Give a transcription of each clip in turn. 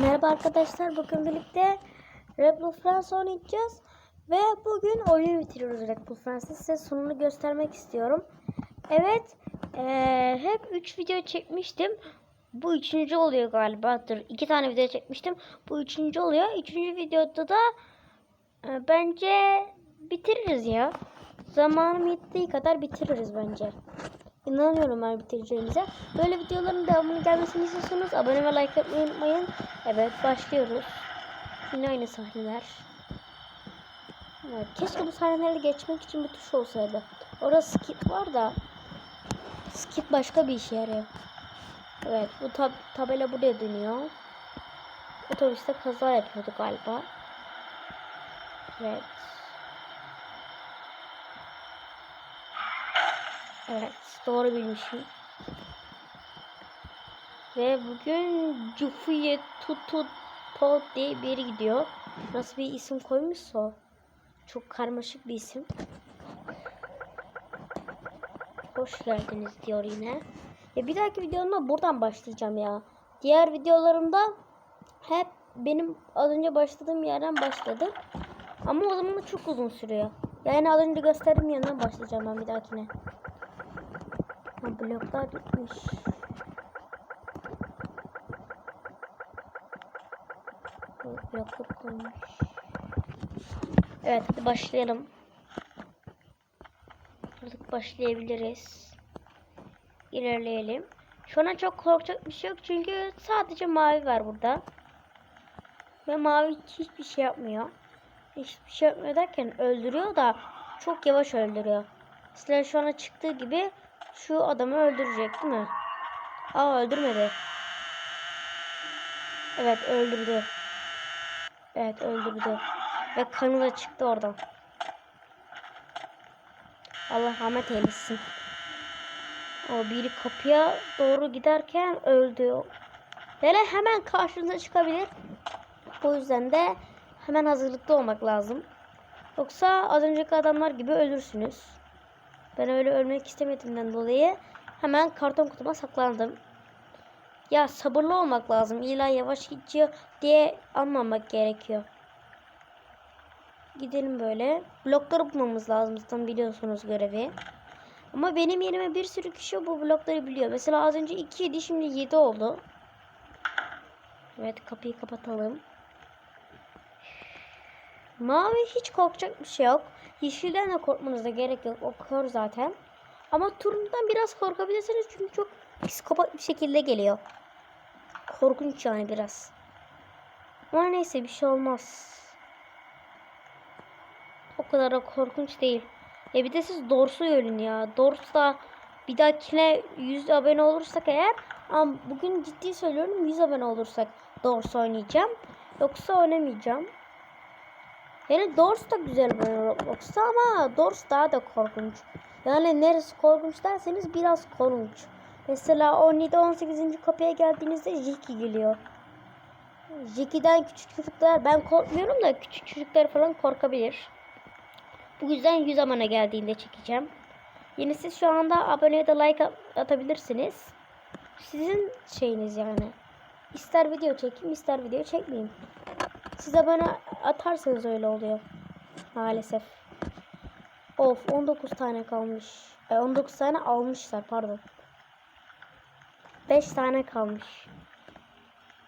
Merhaba arkadaşlar. Bugün birlikte Red Bull France oynayacağız. Ve bugün oyunu bitiriyoruz Red Bull France'ı. Size sonunu göstermek istiyorum. Evet. eee, hep 3 video çekmiştim. Bu üçüncü oluyor galiba. Dur. 2 tane video çekmiştim. Bu üçüncü oluyor. Üçüncü videoda da e, bence bitiririz ya. Zamanım yettiği kadar bitiririz bence. İnanıyorum ben bitireceğimize. Böyle videoların devamını gelmesini istiyorsanız abone ve like yapmayı unutmayın. Evet başlıyoruz. Yine aynı sahneler. Evet, keşke bu sahneleri geçmek için bir tuş olsaydı. Orada skit var da skit başka bir işe yarıyor. Evet bu tab tabela buraya dönüyor. Otobüste kaza yapıyordu galiba. Evet. Evet, doğru bilmişim. Ve bugün Cufuye Tutu To diye biri gidiyor. Nasıl bir isim koymuşsa o. Çok karmaşık bir isim. Hoş geldiniz diyor yine. Ya bir dahaki videomda buradan başlayacağım ya. Diğer videolarımda hep benim az önce başladığım yerden başladı. Ama o zaman da çok uzun sürüyor. Yani az önce gösterdiğim yerden başlayacağım ben bir dahakine. Ha, bloklar bitmiş. Bloklar. Evet hadi başlayalım. Artık başlayabiliriz. İlerleyelim. Şu an çok korkacak bir şey yok çünkü sadece mavi var burada. Ve mavi hiçbir şey yapmıyor. Hiçbir şey yapmıyor derken öldürüyor da çok yavaş öldürüyor. Mesela şu ana çıktığı gibi şu adamı öldürecek değil mi? Aa öldürmedi. Evet öldürdü. Evet öldürdü. Ve kanı da çıktı oradan. Allah rahmet eylesin. O biri kapıya doğru giderken öldü. Böyle hemen karşınıza çıkabilir. O yüzden de hemen hazırlıklı olmak lazım. Yoksa az önceki adamlar gibi ölürsünüz. Ben öyle ölmek istemediğimden dolayı hemen karton kutuma saklandım. Ya sabırlı olmak lazım. İlla yavaş gidiyor diye almamak gerekiyor. Gidelim böyle. Blokları bulmamız lazım zaten biliyorsunuz görevi. Ama benim yerime bir sürü kişi bu blokları biliyor. Mesela az önce 2 idi şimdi 7 oldu. Evet kapıyı kapatalım. Mavi hiç korkacak bir şey yok. Yeşilden de korkmanıza gerek yok. O kör zaten. Ama turundan biraz korkabilirsiniz çünkü çok psikopat bir şekilde geliyor. Korkunç yani biraz. Ama neyse bir şey olmaz. O kadar da korkunç değil. Ya bir de siz Dors'u ölün ya. Dors da bir dahakine 100 abone olursak eğer ama bugün ciddi söylüyorum 100 abone olursak Dors oynayacağım. Yoksa oynamayacağım. Yani Dors da güzel böyle Roblox'ta ama Dors daha da korkunç. Yani neresi korkunç derseniz biraz korkunç. Mesela 17-18. kapıya geldiğinizde Jiki geliyor. Jiki'den küçük çocuklar ben korkmuyorum da küçük çocuklar falan korkabilir. Bu yüzden 100 abone geldiğinde çekeceğim. Yine siz şu anda abone de like at- atabilirsiniz. Sizin şeyiniz yani. İster video çekeyim ister video çekmeyeyim. Siz abone atarsanız öyle oluyor. Maalesef. Of 19 tane kalmış. E, 19 tane almışlar pardon. 5 tane kalmış.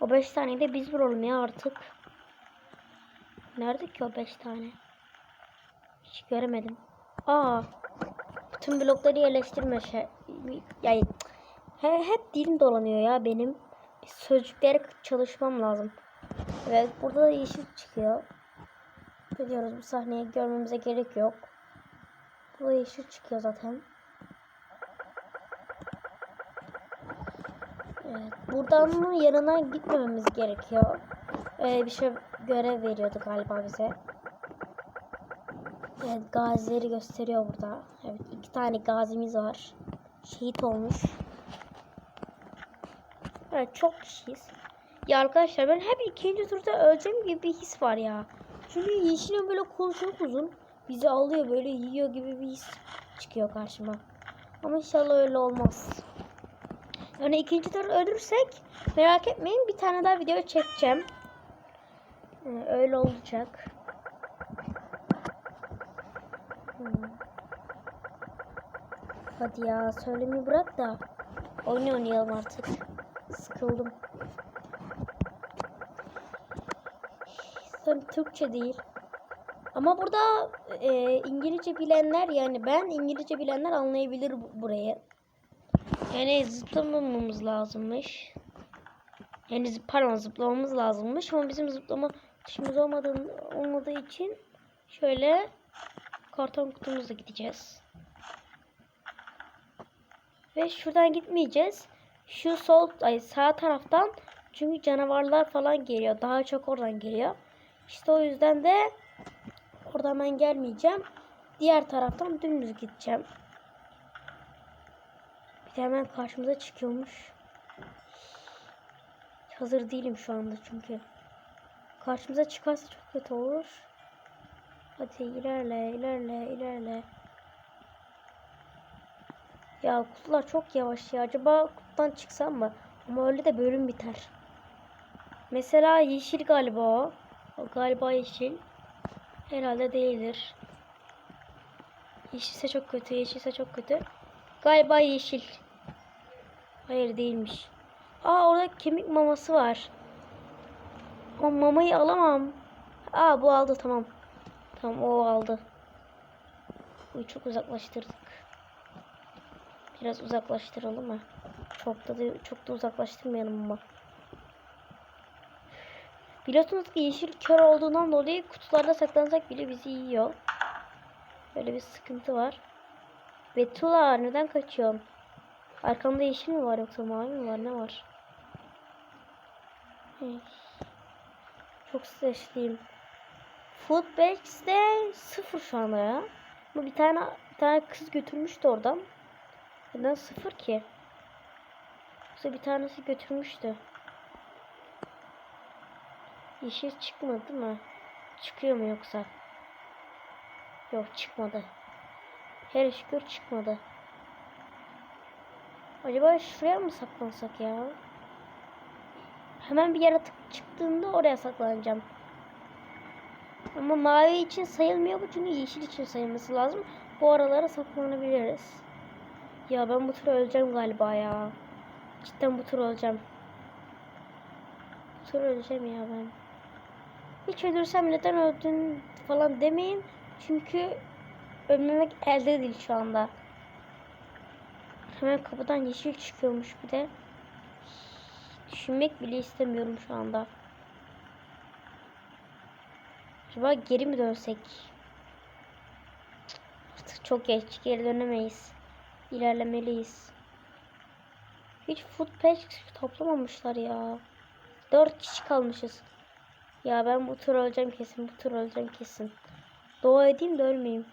O 5 taneyi de biz vuralım ya artık. Nerede ki o 5 tane? Hiç göremedim. Aa. Bütün blokları yerleştirme şey. Yani he, hep dilim dolanıyor ya benim. Sözcükleri çalışmam lazım. Evet burada da yeşil çıkıyor. Biliyoruz bu sahneyi görmemize gerek yok. Burada yeşil çıkıyor zaten. Evet, buradan yanına gitmememiz gerekiyor. Ee, bir şey görev veriyordu galiba bize. Evet gazileri gösteriyor burada. Evet iki tane gazimiz var. Şehit olmuş. Evet çok kişiyiz. Ya arkadaşlar ben hep ikinci turda öleceğim gibi bir his var ya. Çünkü yeşilin böyle kolu çok uzun. Bizi alıyor böyle yiyor gibi bir his çıkıyor karşıma. Ama inşallah öyle olmaz. Yani ikinci tur ölürsek merak etmeyin bir tane daha video çekeceğim. Ee, öyle olacak. Hmm. Hadi ya söylemeyi bırak da oyun oynayalım artık. Sıkıldım. Tabii Türkçe değil. Ama burada e, İngilizce bilenler yani ben İngilizce bilenler anlayabilir bu- burayı. Yani zıplamamamız lazımmış. Yani pardon zıplamamız lazımmış ama bizim zıplama tuşumuz olmadığı, olmadığı için şöyle karton kutumuzla gideceğiz. Ve şuradan gitmeyeceğiz. Şu sol ay sağ taraftan çünkü canavarlar falan geliyor. Daha çok oradan geliyor. İşte o yüzden de oradan ben gelmeyeceğim. Diğer taraftan dümdüz gideceğim. Bir de hemen karşımıza çıkıyormuş. Hazır değilim şu anda çünkü. Karşımıza çıkarsa çok kötü olur. Hadi ilerle, ilerle, ilerle. Ya kutular çok yavaş ya. Acaba kutudan çıksam mı? Ama öyle de bölüm biter. Mesela yeşil galiba o. O galiba yeşil. Herhalde değildir. Yeşilse çok kötü, yeşilse çok kötü. Galiba yeşil. Hayır değilmiş. Aa orada kemik maması var. Ama mamayı alamam. Aa bu aldı tamam. Tamam o aldı. Bu çok uzaklaştırdık. Biraz uzaklaştıralım mı? Çok da çok da uzaklaştırmayalım ama. Biliyorsunuz ki yeşil kör olduğundan dolayı kutularda saklansak bile bizi yiyor. Böyle bir sıkıntı var. Betula neden kaçıyorsun? Arkamda yeşil mi var yoksa mavi mi var ne var? Hey. Çok stresliyim. Foodbags'de sıfır şu anda ya. Ama bir tane bir tane kız götürmüştü oradan. Neden sıfır ki? Yoksa bir tanesi götürmüştü. Yeşil çıkmadı mi? Çıkıyor mu yoksa? Yok çıkmadı. Her şükür çıkmadı. Acaba şuraya mı saklansak ya? Hemen bir yaratık çıktığında oraya saklanacağım. Ama mavi için sayılmıyor bu çünkü yeşil için sayılması lazım. Bu aralara saklanabiliriz. Ya ben bu tur öleceğim galiba ya. Cidden bu tur öleceğim. Bu tur öleceğim ya ben. Hiç ölürsem neden öldün falan demeyin. Çünkü ölmemek elde değil şu anda. Hemen kapıdan yeşil çıkıyormuş bir de. Düşünmek bile istemiyorum şu anda. Acaba geri mi dönsek? Artık çok geç. Geri dönemeyiz. İlerlemeliyiz. Hiç food patch toplamamışlar ya. Dört kişi kalmışız. Ya ben bu tur öleceğim kesin. Bu tur öleceğim kesin. Dua edeyim de ölmeyeyim.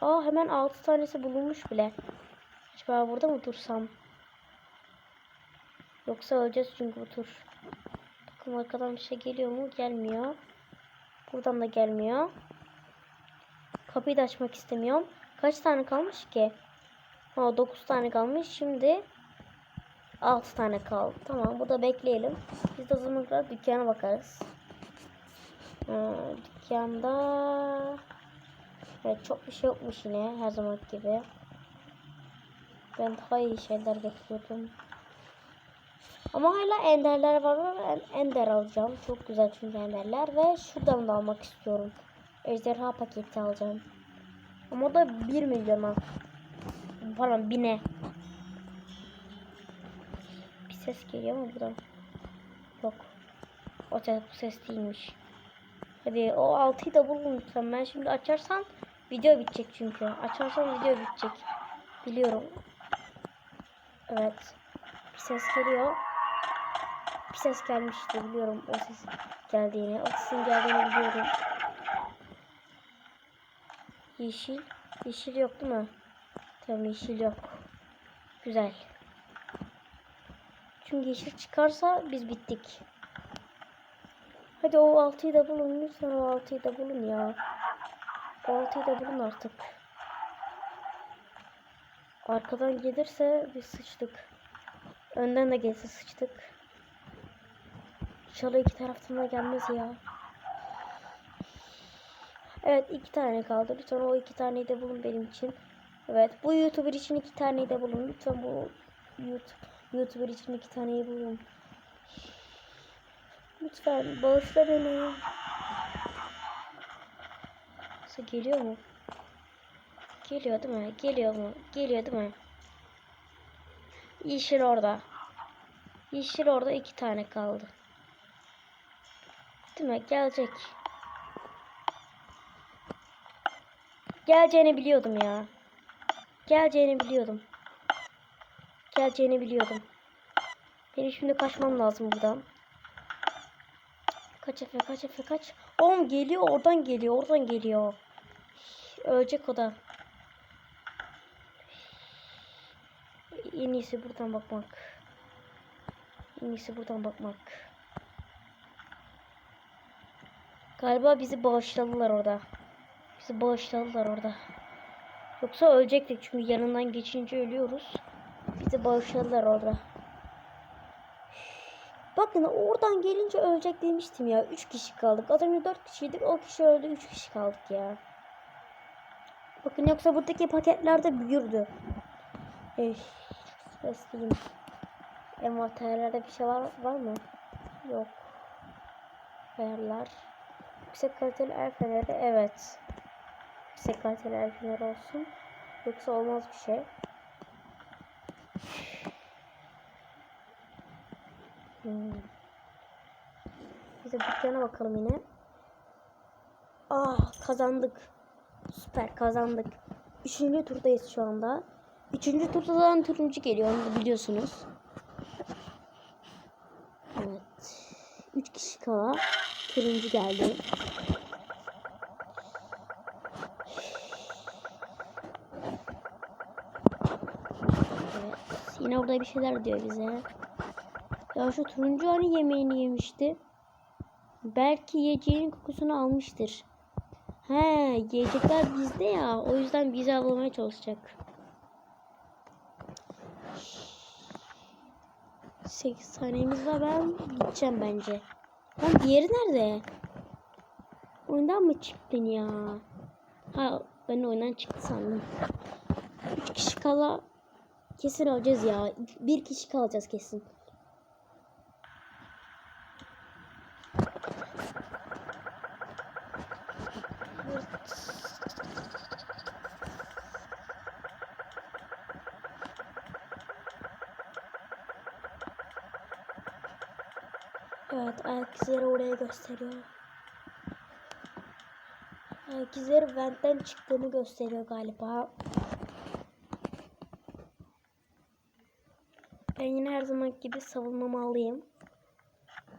Aa hemen altı tanesi bulunmuş bile. Acaba burada mı dursam? Yoksa öleceğiz çünkü bu tur. Bakın arkadan bir şey geliyor mu? Gelmiyor. Buradan da gelmiyor. Kapıyı da açmak istemiyorum. Kaç tane kalmış ki? Ha 9 tane kalmış. Şimdi 6 tane kaldı. Tamam burada bekleyelim. Biz de o dükkana bakarız. Ee, dükkanda evet, çok bir şey yokmuş yine her zaman gibi. Ben daha iyi şeyler bekliyordum. Ama hala enderler var ben ender alacağım. Çok güzel çünkü enderler ve şuradan da almak istiyorum. Ejderha paketi alacağım. Ama da 1 milyona. Pardon 1000'e. Bir ses geliyor mu buradan? Yok. O ses, bu ses değilmiş. Hadi o 6'yı da bulun lütfen. Ben şimdi açarsam video bitecek çünkü. Açarsam video bitecek. Biliyorum. Evet. Bir ses geliyor. Bir ses gelmişti biliyorum o ses geldiğini. O sesin geldiğini biliyorum. Yeşil. Yeşil yok değil mi? Tamam yeşil yok. Güzel. Çünkü yeşil çıkarsa biz bittik. Hadi o altıyı da bulun. Lütfen o altıyı da bulun ya. O altıyı da bulun artık. Arkadan gelirse biz sıçtık. Önden de gelse sıçtık. İnşallah iki taraftan da gelmez ya. Evet iki tane kaldı. Lütfen o iki taneyi de bulun benim için. Evet bu YouTuber için iki taneyi de bulun. Lütfen bu YouTube, YouTuber için iki taneyi bulun. Lütfen bağışla beni. Nasıl geliyor mu? Geliyor değil mi? Geliyor mu? Geliyor değil mi? Yeşil orada. Yeşil orada iki tane kaldı. Değil mi? Gelecek. Geleceğini biliyordum ya. Geleceğini biliyordum. Geleceğini biliyordum. Benim şimdi kaçmam lazım buradan. Kaç Efe kaç Efe kaç. Oğlum geliyor oradan geliyor oradan geliyor. Ölecek o da. En iyisi buradan bakmak. En iyisi buradan bakmak. Galiba bizi bağışladılar orada. Bizi bağışladılar orada. Yoksa ölecektik çünkü yanından geçince ölüyoruz. Bizi bağışladılar orada. Bakın oradan gelince ölecek demiştim ya. 3 kişi kaldık. Az önce 4 kişiydik. O kişi öldü. 3 kişi kaldık ya. Bakın yoksa buradaki paketlerde büyürdü. Ey, sesliyim. Envanterlerde bir şey var, var mı? Yok. Ayarlar. Yüksek kaliteli el feneri. Evet. Yüksek kaliteli el feneri olsun. Yoksa olmaz bir şey. Hmm. Biz de dükkana bakalım yine. Ah kazandık. Süper kazandık. Üçüncü turdayız şu anda. Üçüncü turda zaten turuncu geliyor onu biliyorsunuz. Evet. Üç kişi kala turuncu geldi. Evet. Yine orada bir şeyler diyor bize. Ya şu turuncu hani yemeğini yemişti. Belki yiyeceğinin kokusunu almıştır. He, yiyecekler bizde ya. O yüzden bizi avlamaya çalışacak. 8 saniyemiz var. Ben gideceğim bence. Lan diğeri nerede? Oyundan mı çıktın ya? Ha ben oyundan çıktı sandım. 3 kişi kala kesin alacağız ya. Bir kişi kalacağız kesin. İzleri oraya gösteriyor. İzleri ventten çıktığını gösteriyor galiba. Ben yine her zaman gibi savunmamı alayım.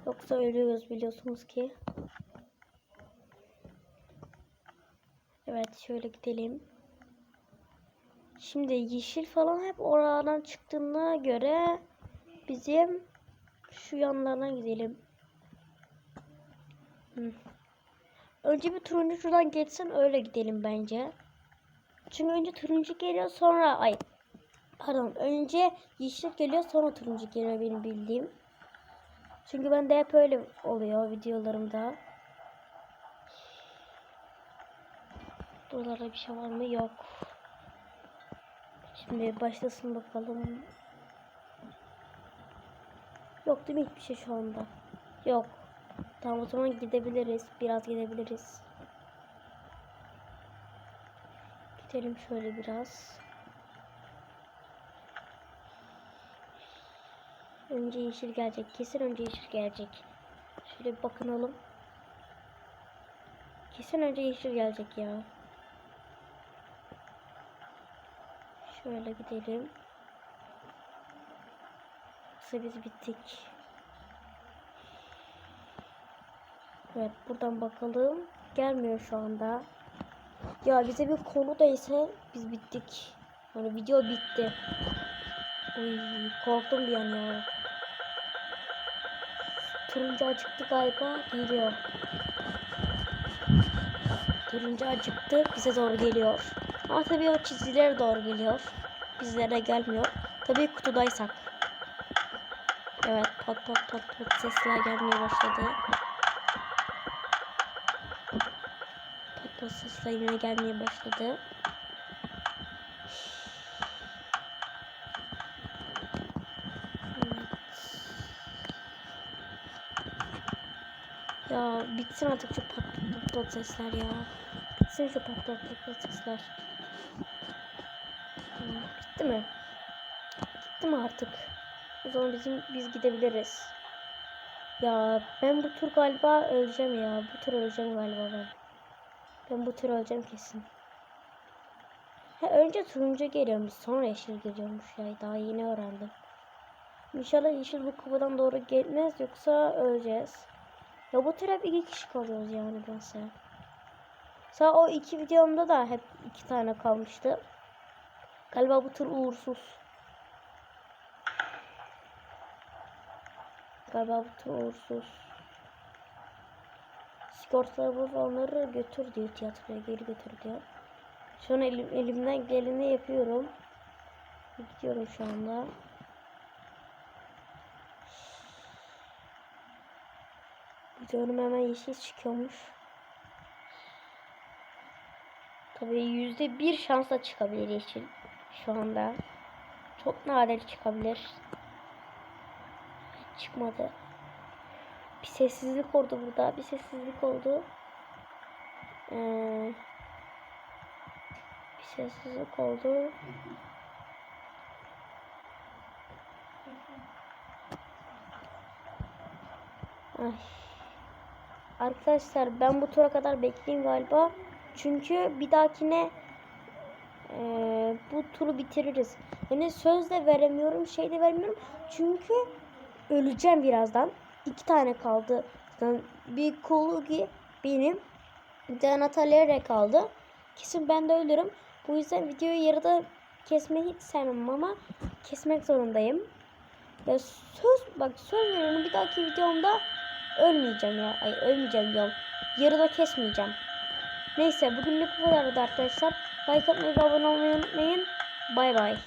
Yoksa ölüyoruz biliyorsunuz ki. Evet şöyle gidelim. Şimdi yeşil falan hep oradan çıktığına göre bizim şu yanlarına gidelim. Önce bir turuncu şuradan geçsin öyle gidelim bence. Çünkü önce turuncu geliyor sonra ay pardon önce yeşil geliyor sonra turuncu geliyor benim bildiğim. Çünkü ben de hep öyle oluyor videolarımda. Buralarda bir şey var mı? Yok. Şimdi başlasın bakalım. Yok değil mi hiçbir şey şu anda? Yok. Tamam o zaman gidebiliriz. Biraz gidebiliriz. Gidelim şöyle biraz. Önce yeşil gelecek. Kesin önce yeşil gelecek. Şöyle bir bakınalım. Kesin önce yeşil gelecek ya. Şöyle gidelim. Yoksa biz bittik. Evet buradan bakalım. Gelmiyor şu anda. Ya bize bir konu da ise biz bittik. Yani video bitti. Uy, korktum bir an ya. Turuncu acıktı galiba. Geliyor. Turuncu acıktı. Bize doğru geliyor. Ama tabii o çizgilere doğru geliyor. Bizlere gelmiyor. Tabii kutudaysak. Evet pat pat pat pat sesler gelmeye başladı. Sesler yine gelmeye başladı. Ya bitsin artık şu pat pat pat pat sesler ya. Bitsin şu pat pat pat pat sesler. Bitti mi? Bitti mi artık? O zaman bizim biz gidebiliriz. Ya ben bu tur galiba öleceğim ya. Bu tur öleceğim galiba ben. Ben bu tur öleceğim kesin. Ha, önce turuncu geliyormuş sonra yeşil geliyormuş ya. Daha yeni öğrendim. İnşallah yeşil bu kapıdan doğru gelmez yoksa öleceğiz. Ya bu tur hep iki kişi kalıyoruz yani bense. Sağ o iki videomda da hep iki tane kalmıştı. Galiba bu tur uğursuz. Galiba bu tur uğursuz. Sigortalarımız onları götür diyor tiyatroya geri götür diyor. Şu an elim, elimden geleni yapıyorum. Gidiyorum şu anda. Gidiyorum hemen yeşil çıkıyormuş. Tabii yüzde bir şansla çıkabilir yeşil şu anda. Çok nadir çıkabilir. Çıkmadı. Bir sessizlik oldu burada. Bir sessizlik oldu. Ee, bir sessizlik oldu. Ay. Arkadaşlar ben bu tura kadar bekleyeyim galiba. Çünkü bir dahakine eee, bu turu bitiririz. Yani söz de veremiyorum, şey de veremiyorum. Çünkü öleceğim birazdan. İki tane kaldı. Bir Kulugi benim. Bir de Natalya kaldı. Kesin ben de ölürüm. Bu yüzden videoyu yarıda kesmeyi hiç sevmem ama kesmek zorundayım. Ya söz bak söz veriyorum bir dahaki videomda ölmeyeceğim ya. Ay ölmeyeceğim diyorum. Yarıda kesmeyeceğim. Neyse bugünlük bu kadardı arkadaşlar. Like atmayı ve abone olmayı unutmayın. Bay bay.